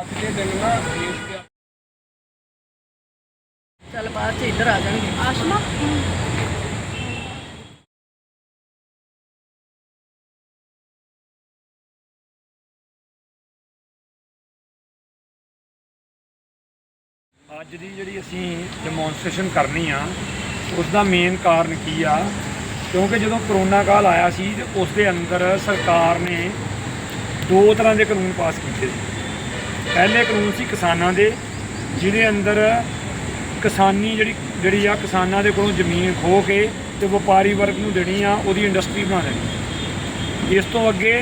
ਅੱਜ ਦੇ ਦਿਨ ਨਾ ਦੇਸ਼ ਦੇ ਚੱਲ ਬਾਅਦ ਚ ਇੱਧਰ ਆ ਜਾਣਗੇ। ਆਸ਼ਮਾ ਅੱਜ ਦੀ ਜਿਹੜੀ ਅਸੀਂ ਡੈਮੋਨਸਟ੍ਰੇਸ਼ਨ ਕਰਨੀ ਆ ਉਸ ਦਾ ਮੇਨ ਕਾਰਨ ਕੀ ਆ? ਕਿਉਂਕਿ ਜਦੋਂ ਕਰੋਨਾ ਕਾਲ ਆਇਆ ਸੀ ਉਸ ਦੇ ਅੰਦਰ ਸਰਕਾਰ ਨੇ ਦੋ ਤਰ੍ਹਾਂ ਦੇ ਕਾਨੂੰਨ ਪਾਸ ਕੀਤੇ ਸੀ। ਪਹਿਲੇ ਕਾਨੂੰਨ ਸੀ ਕਿਸਾਨਾਂ ਦੇ, ਜਿਹਦੇ ਅੰਦਰ ਕਿਸਾਨੀ ਜਿਹੜੀ ਜਿਹੜੀ ਆ ਕਿਸਾਨਾਂ ਦੇ ਕੋਲੋਂ ਜ਼ਮੀਨ ਖੋ ਕੇ ਤੇ ਵਪਾਰੀ ਵਰਗ ਨੂੰ ਦੇਣੀ ਆ, ਉਹਦੀ ਇੰਡਸਟਰੀ ਬਣਾ ਦੇਣੀ ਇਸ ਤੋਂ ਅੱਗੇ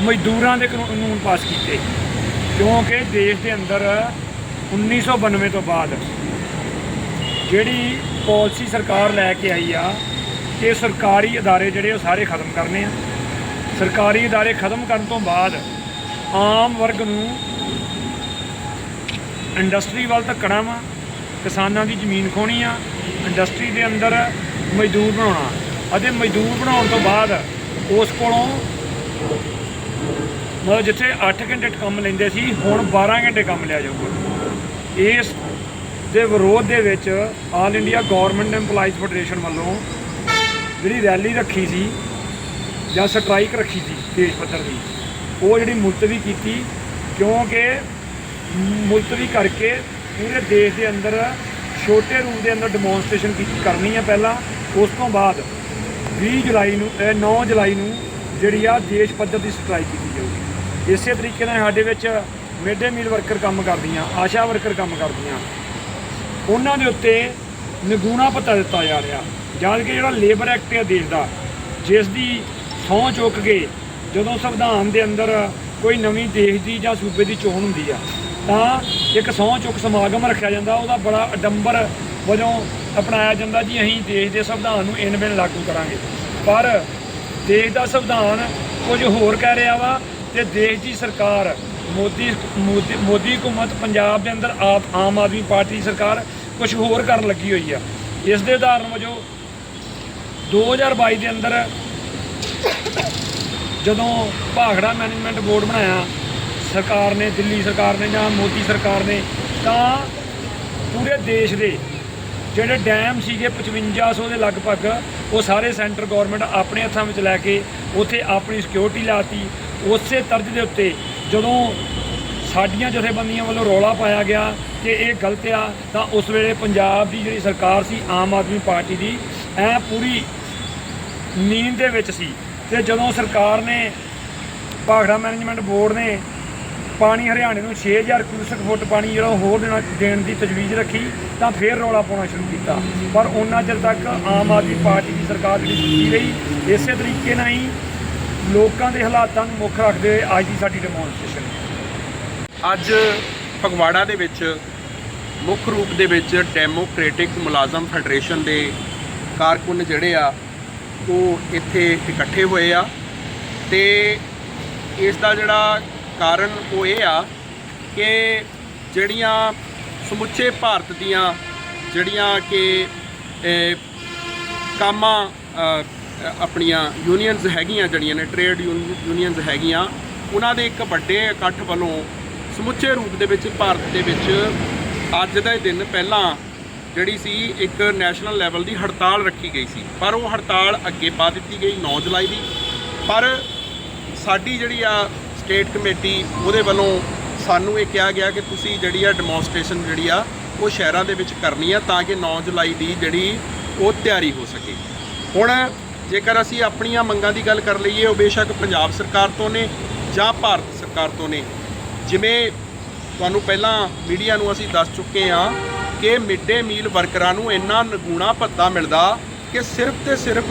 ਮਜ਼ਦੂਰਾਂ ਦੇ ਕਾਨੂੰਨ ਕਾਨੂੰਨ ਪਾਸ ਕੀਤੇ, ਕਿਉਂਕਿ ਦੇਸ਼ ਦੇ ਅੰਦਰ 1992 ਤੋਂ ਬਾਅਦ ਜਿਹੜੀ ਪਾਲਿਸੀ ਸਰਕਾਰ ਲੈ ਕੇ ਆਈ ਆ ਕਿ ਸਰਕਾਰੀ ਅਦਾਰੇ ਜਿਹੜੇ ਉਹ ਸਾਰੇ ਖਤਮ ਕਰਨੇ ਆ। ਸਰਕਾਰੀ ਅਦਾਰੇ ਖਤਮ ਕਰਨ ਤੋਂ ਬਾਅਦ ਆਮ ਵਰਗ ਨੂੰ ਇੰਡਸਟਰੀ ਵੱਲ ਧੱਕਣਾ ਵਾ, ਕਿਸਾਨਾਂ ਦੀ ਜ਼ਮੀਨ ਖੋਣੀ ਆ, ਇੰਡਸਟਰੀ ਦੇ ਅੰਦਰ ਮਜ਼ਦੂਰ ਬਣਾਉਣਾ। ਅਤੇ ਮਜ਼ਦੂਰ ਬਣਾਉਣ ਤੋਂ ਬਾਅਦ ਉਸ ਕੋਲੋਂ ਮਤਲਬ ਜਿੱਥੇ 8 ਘੰਟੇ ਕੰਮ ਲੈਂਦੇ ਸੀ, ਹੁਣ 12 ਘੰਟੇ ਕੰਮ ਲਿਆ ਜਾਊਗਾ। ਇਸ ਦੇ ਵਿਰੋਧ ਦੇ ਵਿੱਚ all India government EMPLOYEES federation ਵੱਲੋਂ ਜਿਹੜੀ ਰੈਲੀ ਰੱਖੀ ਸੀ ਜਾਂ ਸਟ੍ਰਾਈਕ ਰੱਖੀ ਸੀ ਦੇਸ਼ ਪੱਧਰ ਦੀ। ਉਹ ਜਿਹੜੀ ਮੁਲਤਵੀ ਕੀਤੀ, ਕਿਉਂਕਿ ਮੁਲਤਵੀ ਕਰਕੇ ਪੂਰੇ ਦੇਸ਼ ਦੇ ਅੰਦਰ ਛੋਟੇ ਰੂਪ ਦੇ ਅੰਦਰ ਡੈਮੋਨਸਟ੍ਰੇਸ਼ਨ ਕੀਤੀ ਕਰਨੀ ਹੈ ਪਹਿਲਾਂ। ਉਸ ਤੋਂ ਬਾਅਦ 20 ਜੁਲਾਈ ਨੂੰ, ਇਹ 9 ਜੁਲਾਈ ਨੂੰ ਜਿਹੜੀ ਆ ਦੇਸ਼ ਪੱਧਰ ਦੀ ਸਟ੍ਰਾਈਕ ਕੀਤੀ ਜਾਊਗੀ। ਇਸੇ ਤਰੀਕੇ ਨਾਲ ਸਾਡੇ ਵਿੱਚ ਮਿਡ ਡੇ ਮੀਲ ਵਰਕਰ ਕੰਮ ਕਰਦੀਆਂ, ਆਸ਼ਾ ਵਰਕਰ ਕੰਮ ਕਰਦੀਆਂ। ਉਹਨਾਂ ਦੇ ਉੱਤੇ ਨਿਗੂਣਾ ਭੱਤਾ ਦਿੱਤਾ ਜਾ ਰਿਹਾ। ਜਦ ਕਿ ਜਿਹੜਾ ਲੇਬਰ ਐਕਟ ਹੈ ਦੇਸ਼ ਦਾ, ਜਿਸ ਦੀ ਸਹੁੰ ਚੁੱਕ ਕੇ ਜਦੋਂ ਸੰਵਿਧਾਨ ਦੇ ਅੰਦਰ ਕੋਈ ਨਵੀਂ ਦੇਸ਼ ਦੀ ਜਾਂ ਸੂਬੇ ਦੀ ਚੋਣ ਹੁੰਦੀ ਆ, ਤਾਂ ਇੱਕ ਸਹੁੰ ਚੁੱਕ ਸਮਾਗਮ ਰੱਖਿਆ ਜਾਂਦਾ, ਉਹਦਾ ਬੜਾ ਅਡੰਬਰ ਵਜੋਂ ਅਪਣਾਇਆ ਜਾਂਦਾ ਜੀ, ਅਸੀਂ ਦੇਸ਼ ਦੇ ਸੰਵਿਧਾਨ ਨੂੰ ਇਨ ਬਿਨ ਲਾਗੂ ਕਰਾਂਗੇ। ਪਰ ਦੇਸ਼ ਦਾ ਸੰਵਿਧਾਨ ਕੁਝ ਹੋਰ ਕਹਿ ਰਿਹਾ ਵਾ ਤੇ ਦੇਸ਼ ਦੀ ਸਰਕਾਰ, ਮੋਦੀ ਮੋਦੀ ਮੋਦੀ ਹਕੂਮਤ ਪੰਜਾਬ ਦੇ ਅੰਦਰ ਆਪ ਆਮ ਆਦਮੀ ਪਾਰਟੀ ਦੀ ਸਰਕਾਰ ਕੁਝ ਹੋਰ ਕਰਨ ਲੱਗੀ ਹੋਈ ਆ। ਇਸ ਦੇ ਉਦਾਹਰਨ ਵਜੋਂ 2022 ਦੇ ਅੰਦਰ ਜਦੋਂ ਭਾਖੜਾ ਮੈਨੇਜਮੈਂਟ ਬੋਰਡ ਬਣਾਇਆ, ਸਰਕਾਰ ਨੇ, ਦਿੱਲੀ ਸਰਕਾਰ ਨੇ ਜਾਂ ਮੋਦੀ ਸਰਕਾਰ ਨੇ, ਤਾਂ ਪੂਰੇ ਦੇਸ਼ ਦੇ ਜਿਹੜੇ ਡੈਮ ਸੀਗੇ 5500 ਦੇ ਲਗਭਗ, ਉਹ ਸਾਰੇ ਸੈਂਟਰ ਗਵਰਨਮੈਂਟ ਆਪਣੇ ਹੱਥਾਂ ਵਿੱਚ ਲੈ ਕੇ ਉੱਥੇ ਆਪਣੀ ਸਿਕਿਉਰਿਟੀ ਲਾਤੀ। ਉਸੇ ਤਰਜ਼ ਦੇ ਉੱਤੇ ਜਦੋਂ ਸਾਡੀਆਂ ਜਥੇਬੰਦੀਆਂ ਵੱਲੋਂ ਰੌਲਾ ਪਾਇਆ ਗਿਆ ਕਿ ਇਹ ਗਲਤ ਆ, ਤਾਂ ਉਸ ਵੇਲੇ ਪੰਜਾਬ ਦੀ ਜਿਹੜੀ ਸਰਕਾਰ ਸੀ, ਆਮ ਆਦਮੀ ਪਾਰਟੀ ਦੀ, ਐ ਪੂਰੀ ਨੀਂਦ ਦੇ ਵਿੱਚ ਸੀ। ਤੇ ਜਦੋਂ ਸਰਕਾਰ ਨੇ, ਭਾਖੜਾ ਮੈਨੇਜਮੈਂਟ ਬੋਰਡ ਨੇ ਪਾਣੀ ਹਰਿਆਣੇ ਨੂੰ 6000 ਕਿਊਸਕ ਫੁੱਟ ਪਾਣੀ ਜਿਹੜਾ ਉਹ ਹੋਰ ਦੇਣਾ, ਦੇਣ ਦੀ ਤਜਵੀਜ਼ ਰੱਖੀ, ਤਾਂ ਫੇਰ ਰੌਲਾ ਪਾਉਣਾ ਸ਼ੁਰੂ ਕੀਤਾ। ਪਰ ਉਹਨਾਂ ਚਿਰ ਤੱਕ ਆਮ ਆਦਮੀ ਪਾਰਟੀ ਦੀ ਸਰਕਾਰ ਜਿਹੜੀ ਸੁੱਤੀ ਰਹੀ, ਇਸੇ ਤਰੀਕੇ ਨਾਲ ਹੀ ਲੋਕਾਂ ਦੇ ਹਾਲਾਤਾਂ ਨੂੰ ਮੁੱਖ ਰੱਖਦੇ ਹੋਏ ਅੱਜ ਦੀ ਸਾਡੀ ਡੈਮੋਨਸਟ੍ਰੇਸ਼ਨ ਅੱਜ ਫਗਵਾੜਾ ਦੇ ਵਿੱਚ ਮੁੱਖ ਰੂਪ ਦੇ ਵਿੱਚ ਡੈਮੋਕ੍ਰੈਟਿਕ ਮੁਲਾਜ਼ਮ ਫੈਡਰੇਸ਼ਨ ਦੇ ਕਾਰਕੁਨ ਜਿਹੜੇ ਆ ਉਹ ਇੱਥੇ ਇਕੱਠੇ ਹੋਏ ਆ ਤੇ ਇਸ ਦਾ ਜਿਹੜਾ ਕਾਰਨ ਉਹ ਇਹ ਆ ਕਿ ਜਿਹੜੀਆਂ ਸਮੁੱਚੇ ਭਾਰਤ ਦੀਆਂ ਜਿਹੜੀਆਂ ਕਿ ਇਹ, ਕਾਮਾਂ ਆਪਣੀਆਂ ਯੂਨੀਅਨਸ ਹੈਗੀਆਂ ਜਿਹੜੀਆਂ ਨੇ ਟ੍ਰੇਡ ਯੂਨੀਅਨਸ ਹੈਗੀਆਂ ਉਹਨਾਂ ਦੇ ਇੱਕ ਵੱਡੇ ਇਕੱਠ ਵੱਲੋਂ ਸਮੁੱਚੇ ਰੂਪ ਦੇ ਵਿੱਚ ਭਾਰਤ ਦੇ ਵਿੱਚ ਅੱਜ ਦਾ ਦਿਨ ਪਹਿਲਾਂ ਜਿਹੜੀ ਸੀ ਇੱਕ ਨੈਸ਼ਨਲ ਲੈਵਲ ਦੀ ਹੜਤਾਲ ਰੱਖੀ ਗਈ ਸੀ। ਪਰ ਉਹ ਹੜਤਾਲ ਅੱਗੇ ਪਾ ਦਿੱਤੀ ਗਈ 9 ਜੁਲਾਈ ਦੀ। ਪਰ ਸਾਡੀ ਜਿਹੜੀ ਆ ਸਟੇਟ ਕਮੇਟੀ, ਉਹਦੇ ਵੱਲੋਂ ਸਾਨੂੰ ਇਹ ਕਿਹਾ ਗਿਆ ਕਿ ਤੁਸੀਂ ਜਿਹੜੀ ਆ ਡੈਮੋਨਸਟ੍ਰੇਸ਼ਨ ਜਿਹੜੀ ਆ, ਉਹ ਸ਼ਹਿਰਾਂ ਦੇ ਵਿੱਚ ਕਰਨੀ ਆ ਤਾਂ ਕਿ 9 ਜੁਲਾਈ ਦੀ ਜਿਹੜੀ ਉਹ ਤਿਆਰੀ ਹੋ ਸਕੇ। ਹੁਣ ਜੇਕਰ ਅਸੀਂ ਆਪਣੀਆਂ ਮੰਗਾਂ ਦੀ ਗੱਲ ਕਰ ਲਈਏ, ਉਹ ਬੇਸ਼ੱਕ ਪੰਜਾਬ ਸਰਕਾਰ ਤੋਂ ਨੇ ਜਾਂ ਭਾਰਤ ਸਰਕਾਰ ਤੋਂ ਨੇ। ਜਿਵੇਂ ਤੁਹਾਨੂੰ ਪਹਿਲਾਂ ਮੀਡੀਆ ਨੂੰ ਅਸੀਂ ਦੱਸ ਚੁੱਕੇ ਹਾਂ ਕਿ ਮਿਡ ਡੇ ਮੀਲ ਵਰਕਰਾਂ ਨੂੰ ਇੰਨਾ ਨਗੂਣਾ ਭੱਤਾ ਮਿਲਦਾ ਕਿ ਸਿਰਫ ਤੇ ਸਿਰਫ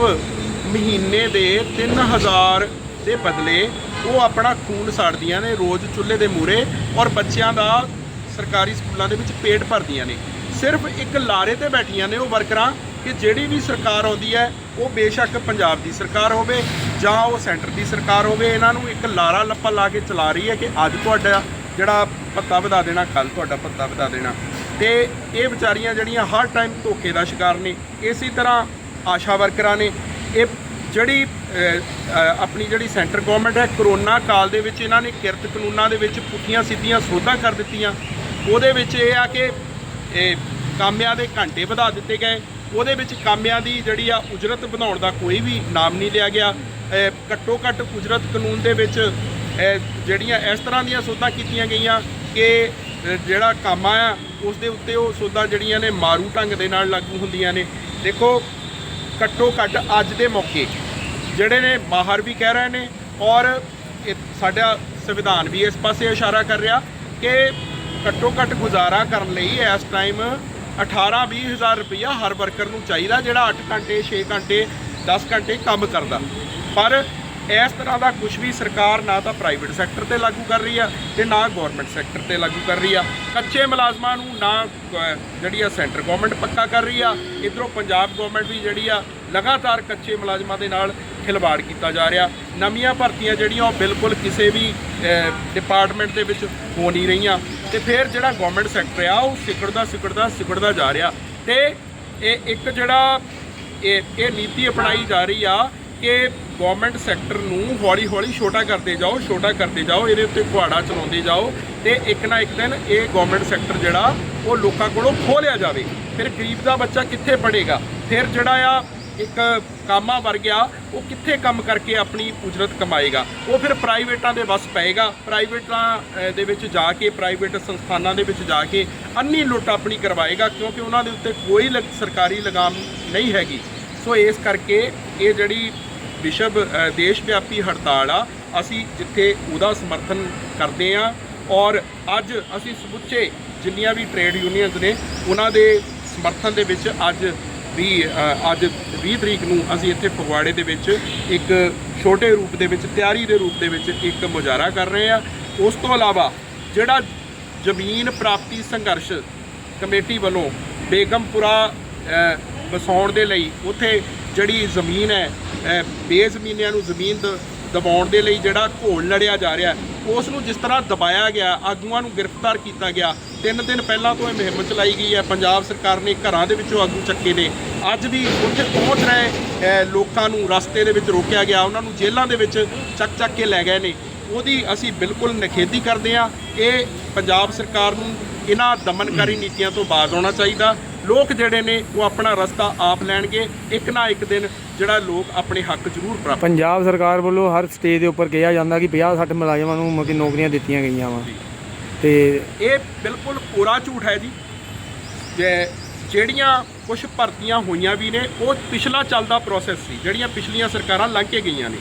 ਮਹੀਨੇ ਦੇ 3000 ਦੇ ਬਦਲੇ ਉਹ ਆਪਣਾ ਖੂਨ ਸਾੜਦੀਆਂ ਨੇ, ਰੋਜ਼ ਚੁੱਲ੍ਹੇ ਦੇ ਮੂਰੇ ਔਰ ਬੱਚਿਆਂ ਦਾ ਸਰਕਾਰੀ ਸਕੂਲਾਂ ਦੇ ਵਿੱਚ ਪੇਟ ਭਰਦੀਆਂ ਨੇ। ਸਿਰਫ ਇੱਕ ਲਾਰੇ ਤੇ ਬੈਠੀਆਂ ਨੇ ਉਹ ਵਰਕਰਾਂ ਕਿ ਜਿਹੜੀ ਵੀ ਸਰਕਾਰ ਆਉਂਦੀ ਹੈ, ਉਹ ਬੇਸ਼ੱਕ ਪੰਜਾਬ ਦੀ ਸਰਕਾਰ ਹੋਵੇ ਜਾਂ ਉਹ ਸੈਂਟਰ ਦੀ ਸਰਕਾਰ ਹੋਵੇ, ਇਹਨਾਂ ਨੂੰ ਇੱਕ ਲਾਰਾ ਲੱਪਾ ਲਾ ਕੇ ਚਲਾ ਰਹੀ ਹੈ ਕਿ ਅੱਜ ਤੁਹਾਡਾ ਜਿਹੜਾ ਭੱਤਾ ਵਧਾ ਦੇਣਾ ਕੱਲ ਤੁਹਾਡਾ ਭੱਤਾ ਵਧਾ ਦੇਣਾ। ਤੇ ਇਹ ਵਿਚਾਰੀਆਂ ਜਿਹੜੀਆਂ ਹਰ ਟਾਈਮ ਧੋਖੇ ਦਾ ਸ਼ਿਕਾਰ ਨੇ, ਇਸੇ ਤਰ੍ਹਾਂ ਆਸ਼ਾ ਵਰਕਰਾਂ ਨੇ, ਇਹ ਜਿਹੜੀ ਆਪਣੀ ਜਿਹੜੀ ਸੈਂਟਰ ਗਵਰਨਮੈਂਟ ਹੈ ਕਰੋਨਾ ਕਾਲ ਦੇ ਵਿੱਚ ਇਹਨਾਂ ਨੇ ਕਿਰਤ ਕਾਨੂੰਨਾਂ ਦੇ ਵਿੱਚ ਪੁੱਠੀਆਂ ਸਿੱਧੀਆਂ ਸੋਧਾਂ ਕਰ ਦਿੱਤੀਆਂ। ਉਹਦੇ ਵਿੱਚ ਇਹ ਆ ਕਿ, ਇਹ ਕਾਮਿਆਂ ਦੇ ਘੰਟੇ ਵਧਾ ਦਿੱਤੇ ਗਏ। ਉਹਦੇ ਵਿੱਚ ਕਾਮਿਆਂ ਦੀ ਜਿਹੜੀ ਆ ਉਜਰਤ ਵਧਾਉਣ ਦਾ ਕੋਈ ਵੀ ਨਾਮ ਨਹੀਂ ਲਿਆ ਗਿਆ। ਘੱਟੋ ਘੱਟ ਉਜਰਤ ਕਾਨੂੰਨ ਦੇ ਵਿੱਚ ਜਿਹੜੀਆਂ ਇਸ ਤਰ੍ਹਾਂ ਦੀਆਂ ਸੋਧਾਂ ਕੀਤੀਆਂ ਗਈਆਂ ਕਿ ਜਿਹੜਾ ਕੰਮ ਆ, ਉਸ ਦੇ ਉੱਤੇ ਉਹ ਸੋਧਾਂ ਜਿਹੜੀਆਂ ਨੇ ਮਾਰੂ ਢੰਗ ਦੇ ਨਾਲ ਲਾਗੂ ਹੁੰਦੀਆਂ ਨੇ। ਦੇਖੋ, ਘੱਟੋ ਘੱਟ ਅੱਜ ਦੇ ਮੌਕੇ ਜਿਹੜੇ ਨੇ ਬਾਹਰ ਵੀ ਕਹਿ ਰਹੇ ਨੇ ਔਰ ਸਾਡਾ ਸੰਵਿਧਾਨ ਵੀ ਇਸ ਪਾਸੇ ਇਸ਼ਾਰਾ ਕਰ ਰਿਹਾ ਕਿ ਘੱਟੋ ਘੱਟ ਗੁਜ਼ਾਰਾ ਕਰਨ ਲਈ ਇਸ ਟਾਈਮ 18 20 ਹਜ਼ਾਰ ਰੁਪਈਆ ਹਰ ਵਰਕਰ ਨੂੰ ਚਾਹੀਦਾ ਜਿਹੜਾ 8 ਘੰਟੇ 6 ਘੰਟੇ 10 ਘੰਟੇ ਕੰਮ ਕਰਦਾ। ਪਰ ਇਸ ਤਰ੍ਹਾਂ ਦਾ ਕੁਝ ਵੀ ਸਰਕਾਰ ਨਾ ਤਾਂ ਪ੍ਰਾਈਵੇਟ ਸੈਕਟਰ ਤੇ ਲਾਗੂ ਕਰ ਰਹੀ ਆ ਤੇ ਨਾ ਗਵਰਨਮੈਂਟ ਸੈਕਟਰ ਤੇ ਲਾਗੂ ਕਰ ਰਹੀ ਆ। ਕੱਚੇ ਮੁਲਾਜ਼ਮਾਂ ਨੂੰ ਨਾ ਜਿਹੜੀ ਆ ਸੈਂਟਰ ਗਵਰਨਮੈਂਟ ਪੱਕਾ ਕਰ ਰਹੀ ਆ। ਇਧਰੋਂ ਪੰਜਾਬ ਗਵਰਨਮੈਂਟ ਵੀ ਜਿਹੜੀ ਆ ਲਗਾਤਾਰ ਕੱਚੇ ਮੁਲਾਜ਼ਮਾਂ ਦੇ ਨਾਲ ਖਿਲਵਾੜ ਕੀਤਾ ਜਾ ਰਿਹਾ। ਨਵੀਆਂ ਭਰਤੀਆਂ ਜਿਹੜੀਆਂ ਉਹ ਬਿਲਕੁਲ ਕਿਸੇ ਵੀ ਡਿਪਾਰਟਮੈਂਟ ਦੇ ਵਿੱਚ ਹੋ ਨਹੀਂ ਰਹੀਆਂ। ਤੇ ਫਿਰ ਜਿਹੜਾ ਗਵਰਨਮੈਂਟ ਸੈਕਟਰ ਆ, ਉਹ ਸਿਕੜਦਾ ਸਿਕੜਦਾ ਸਿਕੜਦਾ ਜਾ ਰਿਹਾ। ਤੇ ਇਹ ਇੱਕ ਜਿਹੜਾ ਇਹ ਇਹ ਨੀਤੀ ਅਪਣਾਈ ਜਾ ਰਹੀ ਆ ਕਿ ਗਵਰਨਮੈਂਟ ਸੈਕਟਰ ਨੂੰ ਹੌਲੀ ਹੌਲੀ ਛੋਟਾ ਕਰਦੇ ਜਾਓ, ਛੋਟਾ ਕਰਦੇ ਜਾਓ, ਇਹਦੇ ਉੱਤੇ ਕੁਹਾੜਾ ਚਲਾਉਂਦੇ ਜਾਓ ਤੇ ਇੱਕ ਨਾ ਇੱਕ ਦਿਨ ਇਹ ਗਵਰਨਮੈਂਟ ਸੈਕਟਰ ਜਿਹੜਾ, ਉਹ ਲੋਕਾਂ ਕੋਲੋਂ ਖੋਹ ਲਿਆ ਜਾਵੇ। ਫਿਰ ਗਰੀਬ ਦਾ ਬੱਚਾ ਕਿੱਥੇ ਪੜੇਗਾ ਫਿਰ ਜਿਹੜਾ ਆ, ਇੱਕ ਕਾਮਾ ਵਰਗਿਆ ਉਹ ਕਿੱਥੇ ਕੰਮ ਕਰਕੇ ਆਪਣੀ ਉਜਰਤ ਕਮਾਏਗਾ? ਉਹ ਫਿਰ ਪ੍ਰਾਈਵੇਟਾਂ ਦੇ ਵੱਸ ਪਏਗਾ। ਪ੍ਰਾਈਵੇਟਾਂ ਦੇ ਵਿੱਚ ਜਾ ਕੇ ਪ੍ਰਾਈਵੇਟ ਸੰਸਥਾਨਾਂ ਦੇ ਵਿੱਚ ਜਾ ਕੇ ਅੰਨੀ ਲੁੱਟ ਆਪਣੀ ਕਰਵਾਏਗਾ, ਕਿਉਂਕਿ ਉਹਨਾਂ ਦੇ ਉੱਤੇ ਕੋਈ ਲਗ- ਸਰਕਾਰੀ ਲਗਾਮ ਨਹੀਂ ਹੈਗੀ। ਸੋ ਇਸ ਕਰਕੇ ਇਹ ਜਿਹੜੀ ਵਿਸ਼ਵ ਦੇਸ਼ ਵਿਆਪੀ ਹੜਤਾਲ ਆ, ਅਸੀਂ ਜਿੱਥੇ ਉਹਦਾ ਸਮਰਥਨ ਕਰਦੇ ਆ ਔਰ ਅੱਜ ਅਸੀਂ ਸਮੁੱਚੇ ਜਿੰਨੀਆਂ ਵੀ ਟ੍ਰੇਡ ਯੂਨੀਅਨਸ ਨੇ, ਉਹਨਾਂ ਦੇ ਸਮਰਥਨ ਦੇ ਵਿੱਚ ਅੱਜ ਵੀ ਅੱਜ 20 ਤਰੀਕ ਨੂੰ ਅਸੀਂ ਇੱਥੇ ਫਗਵਾੜੇ ਦੇ ਵਿੱਚ ਇੱਕ ਛੋਟੇ ਰੂਪ ਦੇ ਵਿੱਚ, ਤਿਆਰੀ ਦੇ ਰੂਪ ਦੇ ਵਿੱਚ ਇੱਕ ਮੁਜ਼ਾਹਰਾ ਕਰ ਰਹੇ ਆ। ਉਸ ਤੋਂ ਇਲਾਵਾ ਜਿਹੜਾ ਜ਼ਮੀਨ ਪ੍ਰਾਪਤੀ ਸੰਘਰਸ਼ ਕਮੇਟੀ ਵੱਲੋਂ ਬੇਗਮਪੁਰਾ ਵਸਾਉਣ ਦੇ ਲਈ ਉੱਥੇ ਜਿਹੜੀ ਜ਼ਮੀਨ ਹੈ ਬੇਜ਼ਮੀਨਿਆਂ ਨੂੰ ਜ਼ਮੀਨ ਦਬਾਉਣ ਦੇ ਲਈ ਜਿਹੜਾ ਘੋਲ ਲੜਿਆ ਜਾ ਰਿਹਾ ਉਸ ਨੂੰ ਜਿਸ ਤਰ੍ਹਾਂ ਦਬਾਇਆ ਗਿਆ, ਆਗੂਆਂ ਨੂੰ ਗ੍ਰਿਫਤਾਰ ਕੀਤਾ ਗਿਆ, ਤਿੰਨ ਦਿਨ ਪਹਿਲਾਂ ਤੋਂ ਇਹ ਮੁਹਿੰਮ ਚਲਾਈ ਗਈ ਹੈ, ਪੰਜਾਬ ਸਰਕਾਰ ਨੇ ਘਰਾਂ ਦੇ ਵਿੱਚੋਂ ਆਗੂ ਚੱਕੇ ਨੇ। ਅੱਜ ਵੀ ਉੱਥੇ ਪਹੁੰਚ ਰਹੇ ਲੋਕਾਂ ਨੂੰ ਰਸਤੇ ਦੇ ਵਿੱਚ ਰੋਕਿਆ ਗਿਆ, ਉਹਨਾਂ ਨੂੰ ਜੇਲ੍ਹਾਂ ਦੇ ਵਿੱਚ ਚੱਕ ਚੱਕ ਕੇ ਲੈ ਗਏ ਨੇ। ਉਹਦੀ ਅਸੀਂ ਬਿਲਕੁਲ ਨਿਖੇਧੀ ਕਰਦੇ ਹਾਂ ਇਹ ਪੰਜਾਬ ਸਰਕਾਰ ਨੂੰ ਇਹਨਾਂ ਦਮਨਕਾਰੀ ਨੀਤੀਆਂ ਤੋਂ ਬਾਜ਼ ਆਉਣਾ ਚਾਹੀਦਾ। ਲੋਕ ਜਿਹੜੇ ਨੇ ਉਹ ਆਪਣਾ ਰਸਤਾ ਆਪ ਲੈਣਗੇ ਇੱਕ ਨਾ ਇੱਕ ਦਿਨ ਜਿਹੜਾ ਲੋਕ ਆਪਣੇ ਹੱਕ ਜ਼ਰੂਰ ਪ੍ਰਾਪਤ ਪੰਜਾਬ ਸਰਕਾਰ ਵੱਲੋਂ ਹਰ ਸਟੇਜ ਦੇ ਉੱਪਰ ਕਿਹਾ ਜਾਂਦਾ ਕਿ 50 60 ਮੁਲਾਜ਼ਮਾਂ ਨੂੰ ਮਤਲਬ ਕਿ ਨੌਕਰੀਆਂ ਦਿੱਤੀਆਂ ਗਈਆਂ ਵਾ। ਤੇ ਇਹ ਬਿਲਕੁਲ ਕੋਰਾ ਝੂਠ ਹੈ ਜੀ। ਜੇ ਜਿਹੜੀਆਂ ਕੁਝ ਭਰਤੀਆਂ ਹੋਈਆਂ ਵੀ ਨੇ ਉਹ ਪਿਛਲਾ ਚੱਲਦਾ ਪ੍ਰੋਸੈਸ ਸੀ ਜਿਹੜੀਆਂ ਪਿਛਲੀਆਂ ਸਰਕਾਰਾਂ ਲੰਘ ਕੇ ਗਈਆਂ ਨੇ।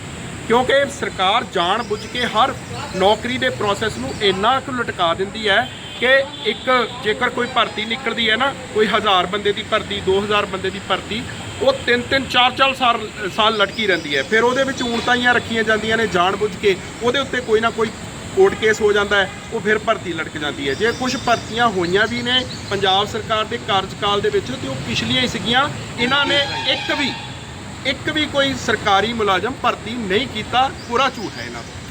ਕਿਉਂਕਿ ਸਰਕਾਰ ਜਾਣ ਬੁੱਝ ਕੇ ਹਰ ਨੌਕਰੀ ਦੇ ਪ੍ਰੋਸੈਸ ਨੂੰ ਇੰਨਾ ਕੁ ਲਟਕਾ ਦਿੰਦੀ ਹੈ ਕਿ ਇੱਕ ਜੇਕਰ ਕੋਈ ਭਰਤੀ ਨਿਕਲਦੀ ਹੈ ਨਾ, ਕੋਈ ਹਜ਼ਾਰ ਬੰਦੇ ਦੀ ਭਰਤੀ 2000 ਬੰਦੇ ਦੀ ਭਰਤੀ, ਉਹ ਤਿੰਨ ਤਿੰਨ, ਚਾਰ ਚਾਰ ਸਾਲ ਸਾਲ ਲਟਕੀ ਰਹਿੰਦੀ ਹੈ। ਫਿਰ ਉਹਦੇ ਵਿੱਚ ਊਣਤਾਈਆਂ ਰੱਖੀਆਂ ਜਾਂਦੀਆਂ ਨੇ ਜਾਣ ਬੁੱਝ ਕੇ, ਉਹਦੇ ਉੱਤੇ ਕੋਈ ਨਾ ਕੋਈ ਕੋਰਟ ਕੇਸ ਹੋ ਜਾਂਦਾ ਹੈ, ਉਹ ਫਿਰ ਭਰਤੀ ਲਟਕ ਜਾਂਦੀ ਹੈ। ਜੇ ਕੁਝ ਭਰਤੀਆਂ ਹੋਈਆਂ ਵੀ ਨੇ, ਪੰਜਾਬ ਸਰਕਾਰ ਦੇ ਕਾਰਜਕਾਲ ਦੇ ਵਿੱਚ, ਤੇ ਉਹ ਪਿਛਲੀਆਂ ਹੀ ਸੀਗੀਆਂ, ਇਹਨਾਂ ਨੇ ਇੱਕ ਵੀ ਇੱਕ ਵੀ ਕੋਈ ਸਰਕਾਰੀ ਮੁਲਾਜ਼ਮ ਭਰਤੀ ਨਹੀਂ ਕੀਤਾ, ਪੂਰਾ ਝੂਠ ਹੈ ਇਹਨਾਂ ਦਾ।